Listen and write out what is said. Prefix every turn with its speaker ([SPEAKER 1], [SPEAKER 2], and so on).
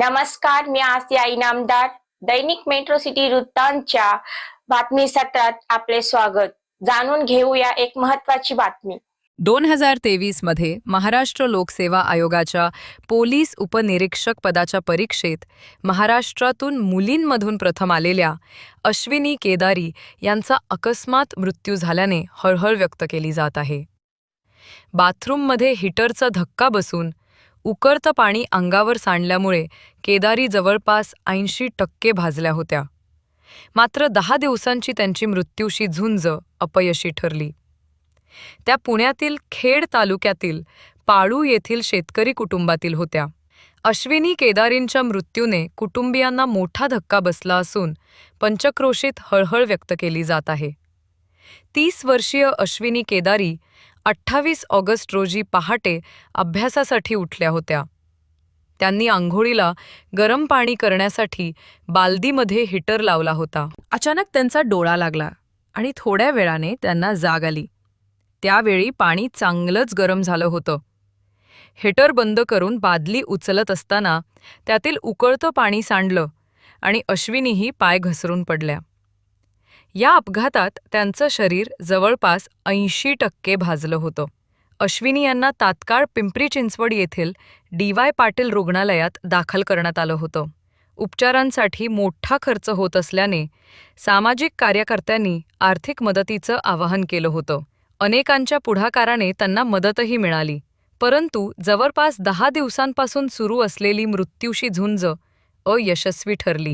[SPEAKER 1] नमस्कार मी आसिया इनामदार दैनिक metro city वृत्तांतच्या बातमी सत्रात आपले स्वागत. जाणून घेऊया एक महत्वाची बातमी.
[SPEAKER 2] दोन हजार तेवीसमध्ये महाराष्ट्र लोकसेवा आयोगाच्या पोलीस उपनिरीक्षक पदाच्या परीक्षेत महाराष्ट्रातून मुलींमधून प्रथम आलेल्या अश्विनी केदारी यांचा अकस्मात मृत्यू झाल्याने हळहळ व्यक्त केली जात आहे. बाथरूममध्ये हिटरचा धक्का बसून उकळतं पाणी अंगावर सांडल्यामुळे केदारी जवळपास ऐंशी टक्के भाजल्या होत्या. मात्र दहा दिवसांची त्यांची मृत्यूशी झुंज अपयशी ठरली. त्या पुण्यातील खेड तालुक्यातील पाळू येथील शेतकरी कुटुंबातील होत्या. अश्विनी केदारींच्या मृत्यूने कुटुंबियांना मोठा धक्का बसला असून पंचक्रोशीत हळहळ व्यक्त केली जात आहे. तीस वर्षीय अश्विनी केदारी अठ्ठावीस ऑगस्ट रोजी पहाटे अभ्यासासाठी उठल्या होत्या. त्यांनी आंघोळीला गरम पाणी करण्यासाठी बालदीमध्ये हिटर लावला होता. अचानक त्यांचा डोळा लागला आणि थोड्या वेळाने त्यांना जाग आली. त्यावेळी पाणी चांगलंच गरम झालं होतं. हिटर बंद करून बादली उचलत असताना त्यातील उकळतं पाणी सांडलं आणि अश्विनीही पाय घसरून पडल्या. या अपघातात त्यांचं शरीर जवळपास ऐंशी टक्के भाजलं होतं. अश्विनी यांना तात्काळ पिंपरी चिंचवड येथील डी वाय पाटील रुग्णालयात दाखल करण्यात आलं होतं. उपचारांसाठी मोठा खर्च होत असल्याने सामाजिक कार्यकर्त्यांनी आर्थिक मदतीचं आवाहन केलं होतं. अनेकांच्या पुढाकाराने त्यांना मदतही मिळाली. परंतु जवळपास दहा दिवसांपासून सुरू असलेली मृत्यूशी झुंज अयशस्वी ठरली.